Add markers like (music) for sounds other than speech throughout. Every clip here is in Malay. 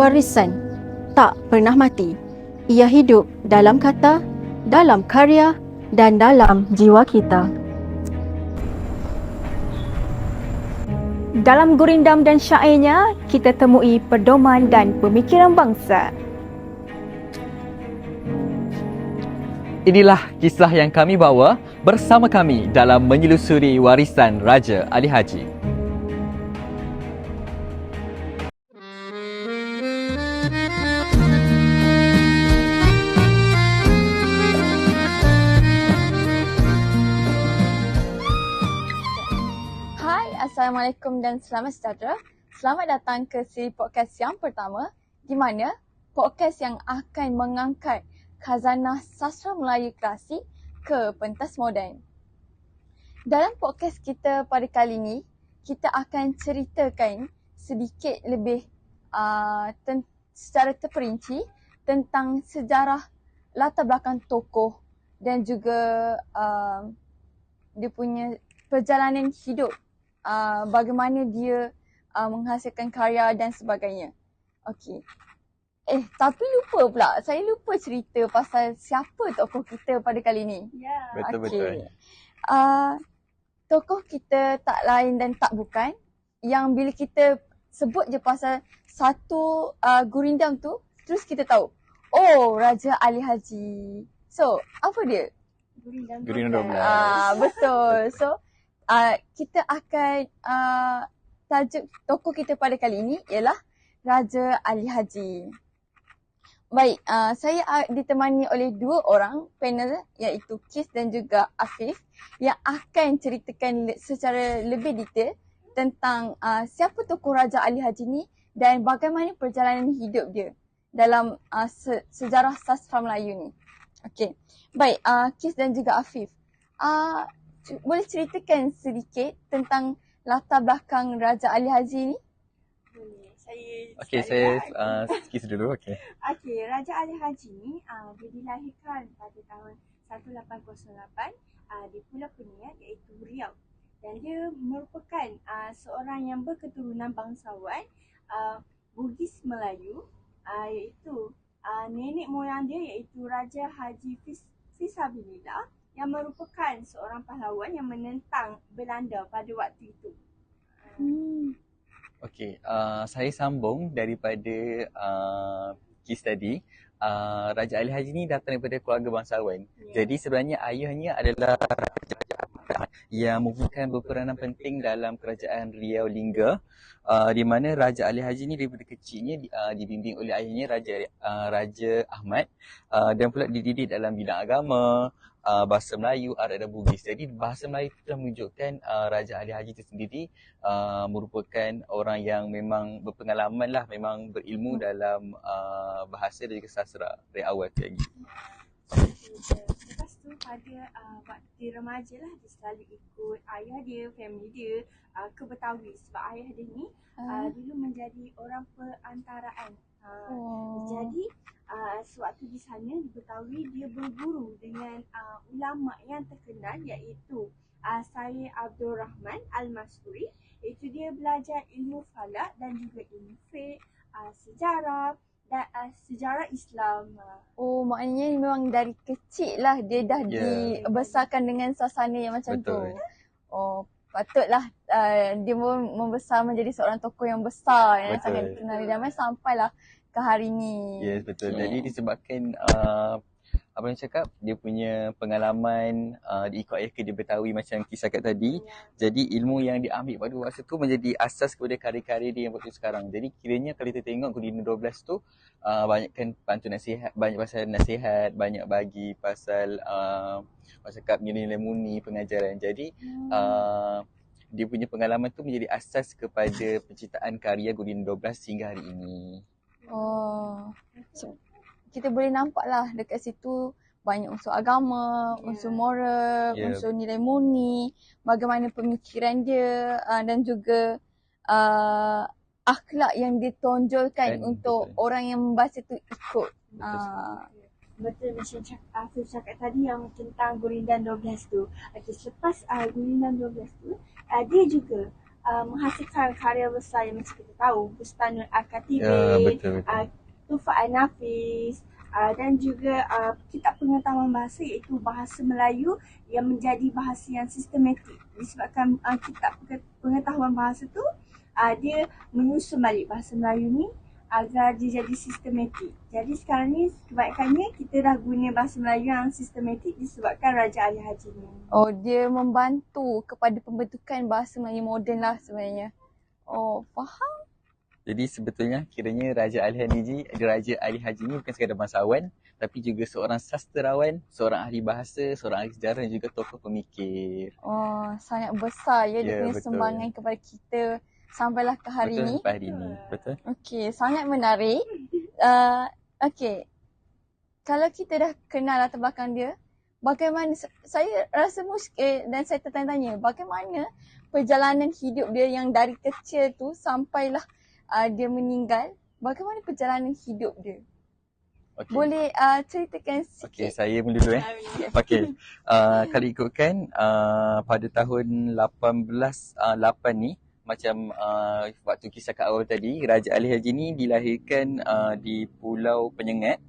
Warisan tak pernah mati. Ia hidup dalam kata, dalam karya dan dalam jiwa kita. Dalam gurindam dan syairnya, kita temui pedoman dan pemikiran bangsa. Inilah kisah yang kami bawa bersama kami dalam menyelusuri warisan Raja Ali Haji. Assalamualaikum dan selamat sejahtera. Selamat datang ke siri podcast yang pertama di mana podcast yang akan mengangkat khazanah sastra Melayu klasik ke pentas moden. Dalam podcast kita pada kali ini, kita akan ceritakan sedikit lebih uh, ten- secara terperinci tentang sejarah latar belakang tokoh dan juga uh, dia punya perjalanan hidup uh, bagaimana dia uh, menghasilkan karya dan sebagainya. Okey. Eh, tapi lupa pula. Saya lupa cerita pasal siapa tokoh kita pada kali ni. Ya. Betul-betul. Uh, tokoh kita tak lain dan tak bukan yang bila kita sebut je pasal satu uh, gurindam tu, terus kita tahu. Oh, Raja Ali Haji. So, apa dia? Gurindam 12. Ah, betul. So, uh, kita akan uh, tajuk tokoh kita pada kali ini ialah Raja Ali Haji. Baik, uh, saya uh, ditemani oleh dua orang panel iaitu Kis dan juga Afif yang akan ceritakan le- secara lebih detail tentang uh, siapa tokoh Raja Ali Haji ni dan bagaimana perjalanan hidup dia dalam uh, se- sejarah sastra Melayu ni. Okey. Baik, uh, Kis dan juga Afif. Uh, boleh ceritakan sedikit tentang latar belakang Raja Ali Haji ni? Boleh. Saya Okey, saya dulu, ah. uh, skis dulu. Okey. (laughs) Okey, Raja Ali Haji ni uh, dia dilahirkan pada tahun 1808 uh, di Pulau Kuniat iaitu Riau. Dan dia merupakan uh, seorang yang berketurunan bangsawan uh, Bugis Melayu uh, iaitu uh, nenek moyang dia iaitu Raja Haji Fis Fisabilillah yang merupakan seorang pahlawan yang menentang Belanda pada waktu itu. Hmm. Okey, uh, saya sambung daripada uh, kis tadi. Uh, Raja Ali Haji ni datang daripada keluarga bangsawan. Ya. Jadi sebenarnya ayahnya adalah Raja yang merupakan berperanan penting dalam kerajaan Riau Lingga uh, di mana Raja Ali Haji ni daripada kecilnya uh, dibimbing oleh ayahnya Raja uh, Raja Ahmad uh, dan pula dididik dalam bidang agama, uh, bahasa Melayu, Arab dan Bugis. Jadi bahasa Melayu itu telah menunjukkan uh, Raja Ali Haji itu sendiri uh, merupakan orang yang memang berpengalaman lah, memang berilmu dalam uh, bahasa dan juga sastra dari awal lagi. Lepas tu pada uh, waktu remaja lah dia selalu ikut ayah dia, family dia uh, ke Betawi sebab ayah dia ni uh, dulu menjadi orang perantaraan. Uh, Oh. Jadi uh, sewaktu di sana di Betawi dia berguru dengan uh, ulama yang terkenal iaitu uh, Syed Abdul Rahman Al-Masuri iaitu dia belajar ilmu falak dan juga ilmu fiqh, uh, sejarah dan uh, sejarah Islam. Oh, maknanya memang dari kecil lah dia dah Ya. dibesarkan dengan suasana yang macam Betul. tu. Oh, patutlah uh, dia pun membesar menjadi seorang tokoh yang besar yang Betul. sangat dikenal dan sampailah ke hari ni. Yes, betul. Okay. Jadi disebabkan uh, apa yang cakap dia punya pengalaman uh, diikut ayah ke dia Betawi macam kisah kat tadi. Jadi ilmu yang diambil pada masa tu menjadi asas kepada karya-karya dia yang waktu sekarang. Jadi kiranya kalau kita tengok Gudina 12 tu uh, banyakkan pantun nasihat, banyak pasal nasihat, banyak bagi pasal uh, apa cakap nilai-nilai murni pengajaran. Jadi Hmm. uh, dia punya pengalaman tu menjadi asas kepada penciptaan karya Gudina 12 hingga hari ini. Oh. So, kita boleh nampak lah dekat situ banyak unsur agama, Ya. unsur moral, Ya. unsur nilai murni, bagaimana pemikiran dia uh, dan juga uh, akhlak yang ditonjolkan Kan, untuk betul. orang yang membaca tu ikut. Betul. Uh, Betul macam cak, Afif cakap tadi yang tentang Gurindan 12 tu. Okey, selepas uh, Gurindan 12 tu, uh, dia juga uh, menghasilkan karya besar yang macam kita tahu Bustanul Al-Katibin, Ya, betul betul. uh, Tufat An-Nafis uh, dan juga uh, kitab pengetahuan bahasa iaitu bahasa Melayu yang menjadi bahasa yang sistematik. Disebabkan uh, kitab penge- pengetahuan bahasa tu uh, dia menyusun balik bahasa Melayu ni agar dia jadi sistematik. Jadi sekarang ni kebanyakannya kita dah guna bahasa Melayu yang sistematik disebabkan Raja Ali Haji ni. Oh, dia membantu kepada pembentukan bahasa Melayu moden lah sebenarnya. Oh, faham? Jadi sebetulnya kiranya Raja Ali Haji, Raja Ali Haji ni bukan sekadar bangsawan tapi juga seorang sastrawan, seorang ahli bahasa, seorang ahli sejarah dan juga tokoh pemikir. Oh, sangat besar ya dia Ya, punya betul. sumbangan kepada kita sampailah ke hari betul ni. sampai hari ni. Betul. Okey, sangat menarik. Uh, Okey, kalau kita dah kenal latar belakang dia, bagaimana, saya rasa muskil dan saya tertanya-tanya, bagaimana perjalanan hidup dia yang dari kecil tu sampailah uh, dia meninggal, bagaimana perjalanan hidup dia? Okey. Boleh uh, ceritakan Okey, sikit? saya mula dulu eh. Okey. (laughs) Uh, kalau ikutkan uh, pada tahun 18 uh, 8 ni macam uh, waktu kisah kat awal tadi Raja Ali Haji ni dilahirkan uh, di Pulau Penyengat.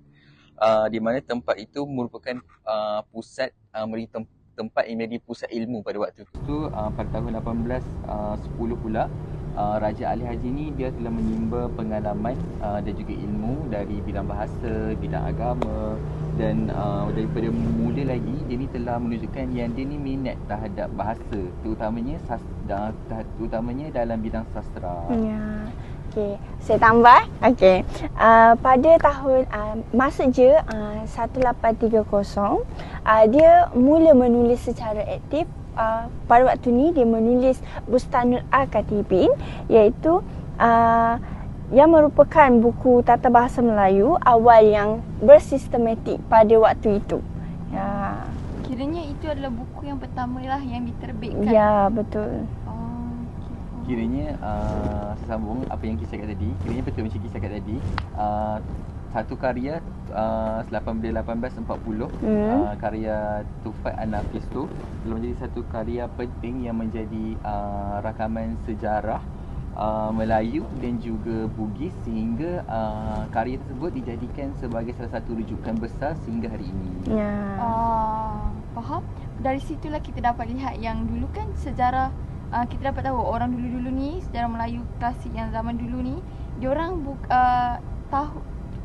Uh, di mana tempat itu merupakan uh, pusat uh, menjadi tem- tempat yang menjadi pusat ilmu pada waktu itu uh, pada tahun 18 uh, 10 pula uh, Raja Ali Haji ni dia telah menimba pengalaman uh, dan juga ilmu dari bidang bahasa, bidang agama dan uh, daripada mula lagi dia ni telah menunjukkan yang dia ni minat terhadap bahasa terutamanya sas, terutamanya dalam bidang sastra. Ya. Okey, saya tambah. Okey. Uh, pada tahun uh, masa je uh, 1830 uh, dia mula menulis secara aktif uh, pada waktu ni dia menulis Bustanul Al-Katibin iaitu uh, yang merupakan buku tata bahasa Melayu awal yang bersistematik pada waktu itu. Ya. Kiranya itu adalah buku yang pertama lah yang diterbitkan. Ya, betul. Oh, okay. Kiranya uh, sambung apa yang kisah kat tadi, kiranya betul macam kisah kat tadi. Uh, satu karya uh, 1840 Hmm. uh, karya Tufat An-Nafis tu telah menjadi satu karya penting yang menjadi uh, rakaman sejarah uh, Melayu dan juga Bugis sehingga uh, karya tersebut dijadikan sebagai salah satu rujukan besar sehingga hari ini. Ya. Ah, faham? Dari situlah kita dapat lihat yang dulu kan sejarah uh, kita dapat tahu orang dulu-dulu ni sejarah Melayu klasik yang zaman dulu ni diorang buk, uh, tahu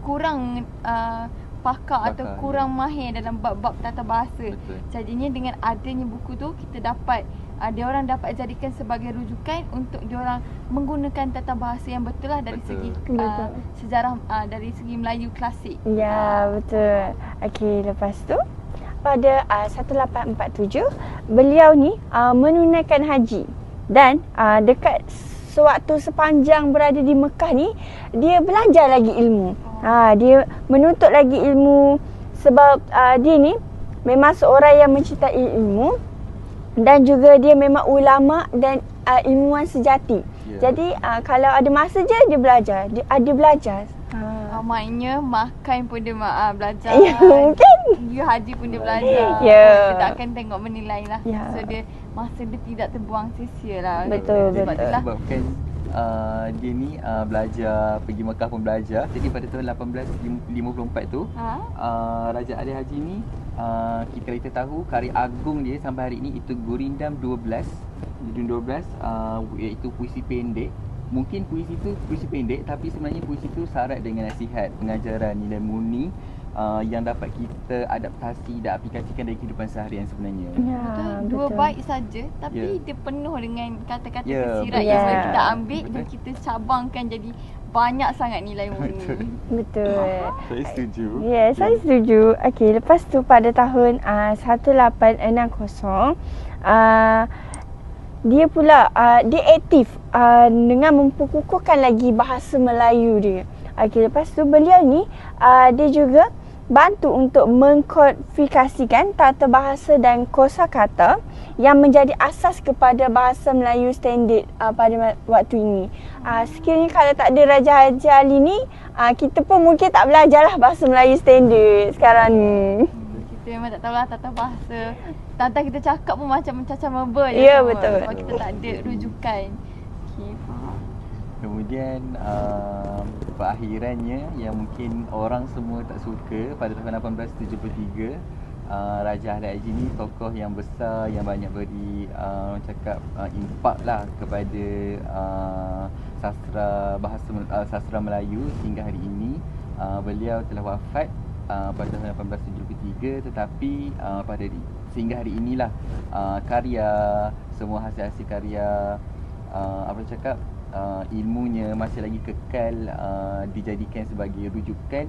kurang uh, pakar atau Pakar, kurang mahir dalam bab-bab tata bahasa. Betul. Jadinya dengan adanya buku tu kita dapat uh, dia orang dapat jadikan sebagai rujukan untuk dia orang menggunakan tata bahasa yang betul lah dari Betul. segi Betul. uh, sejarah uh, dari segi Melayu klasik. Ya, betul. Okey, lepas tu pada uh, 1847 beliau ni uh, menunaikan haji dan uh, dekat sewaktu sepanjang berada di Mekah ni dia belajar lagi ilmu. Ha, dia menuntut lagi ilmu sebab uh, dia ni memang seorang yang mencintai ilmu dan juga dia memang ulama dan uh, ilmuwan sejati. Ya. Jadi uh, kalau ada masa je dia belajar. Dia ada belajar. Ha. Ah, maknanya makan pun dia uh, belajar. Ya, mungkin. You haji pun dia belajar. (laughs) Ya. Dia tak akan tengok menilai lah. Ya. So dia masa dia tidak terbuang sia-sia lah. Betul, Sebab betul. itulah Sebabkan uh, dia ni uh, belajar pergi Mekah pun belajar. Jadi pada tahun 1854 tu Ha? uh, Raja Ali Haji ni uh, kita kita tahu karya agung dia sampai hari ini itu Gurindam 12 Gurindam 12 uh, iaitu puisi pendek mungkin puisi tu puisi pendek tapi sebenarnya puisi tu syarat dengan nasihat pengajaran nilai murni uh, yang dapat kita adaptasi dan aplikasikan dari kehidupan seharian sebenarnya Ya, Betul, dua bait saja tapi Ya. dia penuh dengan kata-kata Ya, tersirat betul. yang boleh Ya. kita ambil dan Betul. kita cabangkan jadi banyak sangat nilai murni. Betul. Betul. (laughs) saya setuju Ya, yeah, saya setuju. Okey, lepas tu pada tahun uh, 1860 uh, dia pula uh, dia aktif uh, dengan memperkukuhkan lagi bahasa Melayu dia. Okey, lepas tu beliau ni uh, dia juga bantu untuk mengkodifikasikan tata bahasa dan kosakata yang menjadi asas kepada bahasa Melayu standard uh, pada waktu ini. Uh, sekiranya kalau tak ada Raja Haji Ali ni, uh, kita pun mungkin tak belajarlah bahasa Melayu standard sekarang ni. Kita memang tak tahulah tata bahasa. Tata kita cakap pun macam mencacah mebel je Ya, semua. betul. Sebab kita tak ada rujukan. Okey, faham. Kemudian um, perakhirannya yang mungkin orang semua tak suka pada tahun 1873 uh, Raja Haji ni tokoh yang besar yang banyak beri uh, orang cakap uh, impak lah kepada uh, sastra bahasa uh, sastra Melayu sehingga hari ini. Uh, beliau telah wafat uh, pada tahun 1873 tetapi uh, pada di- sehingga hari inilah uh, karya semua hasil-hasil karya uh, apa cakap uh, ilmunya masih lagi kekal uh, dijadikan sebagai rujukan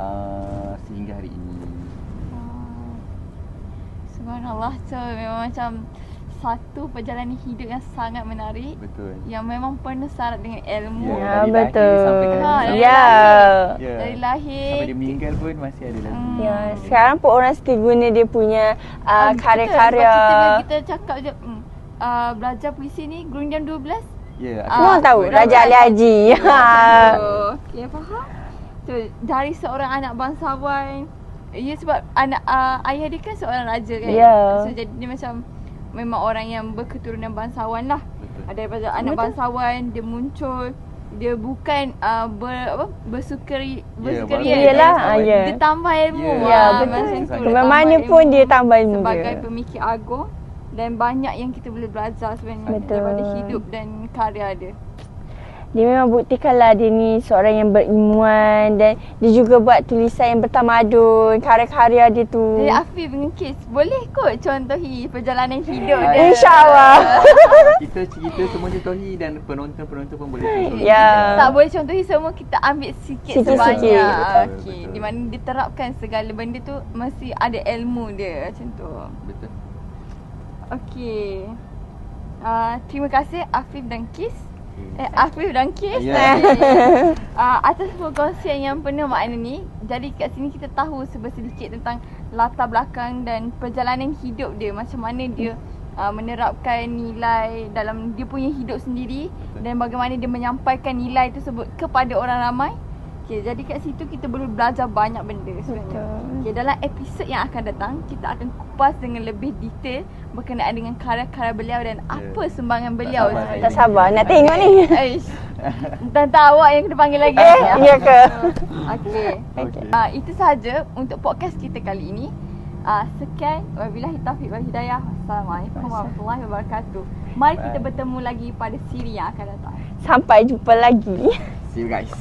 uh, sehingga hari ini. Ah. Subhanallah. So memang macam satu perjalanan hidup yang sangat menarik Betul. yang memang penuh syarat dengan ilmu. Ya, Ya, dari lahir betul. sampai ke Ha, hari dari ini. Ya. Ya. Dari lahir Sampai dia meninggal pun masih ada lagi. Hmm. Ya, sekarang pun orang still guna dia punya uh, Ah, karya-karya. Kita, kita cakap je hmm, uh, belajar puisi ni jam 12 Ya, Ah, Semua orang tahu betul. Raja Ali Haji. Ha. Okay, faham. So, dari seorang anak bangsawan, ya sebab anak uh, ayah dia kan seorang raja kan. Ya. So, jadi dia macam memang orang yang berketurunan bangsawan lah. Betul. Ada daripada anak bangsawan, dia muncul dia bukan uh, ber, apa, bersukari Ya, bersukaria. Yelah, bangsawan. ah, ya. Dia tambah ilmu. Ya, Ya, Ah, betul. macam tu, dia Ke mana tambah pun ilmu dia tambah ilmu sebagai dia. pemikir agung dan banyak yang kita boleh belajar sebenarnya Betul. daripada hidup dan karya dia. Dia memang buktikanlah dia ni seorang yang berilmuan dan dia juga buat tulisan yang bertamadun, karya-karya dia tu. Jadi Afif dengan Kis boleh kot contohi perjalanan hidup dia. InsyaAllah. (laughs) Kita cerita semua contohi dan penonton-penonton pun boleh contohi. Ya. Tak boleh contohi semua kita ambil sikit Sikit-sikit. sebanyak. Betul, Okey, betul. di mana diterapkan segala benda tu mesti ada ilmu dia macam tu. Betul. Okey. Uh, terima kasih Afif dan Kis. Okay. Eh, Afif dan Kis. Ya. uh, (laughs) atas perkongsian yang penuh makna ni. Jadi kat sini kita tahu sedikit tentang latar belakang dan perjalanan hidup dia. Macam mana dia uh, menerapkan nilai dalam dia punya hidup sendiri dan bagaimana dia menyampaikan nilai tersebut kepada orang ramai. Okay, jadi kat situ kita boleh belajar banyak benda sebenarnya. Betul. Okay, dalam episod yang akan datang, kita akan kupas dengan lebih detail berkenaan dengan karya-karya beliau dan Ya. apa sumbangan beliau. sabar sebenarnya. Tak sabar nak tengok ni. (laughs) Aish. Tante awak yang kena panggil lagi. Eh, ya ke? Okey. Okey. Uh, itu sahaja untuk podcast kita kali ini. Uh, sekian. Wabillahi taufiq wal hidayah. Wassalamualaikum warahmatullahi wabarakatuh. Mari kita bertemu lagi pada siri yang akan datang. Sampai jumpa lagi. See you guys.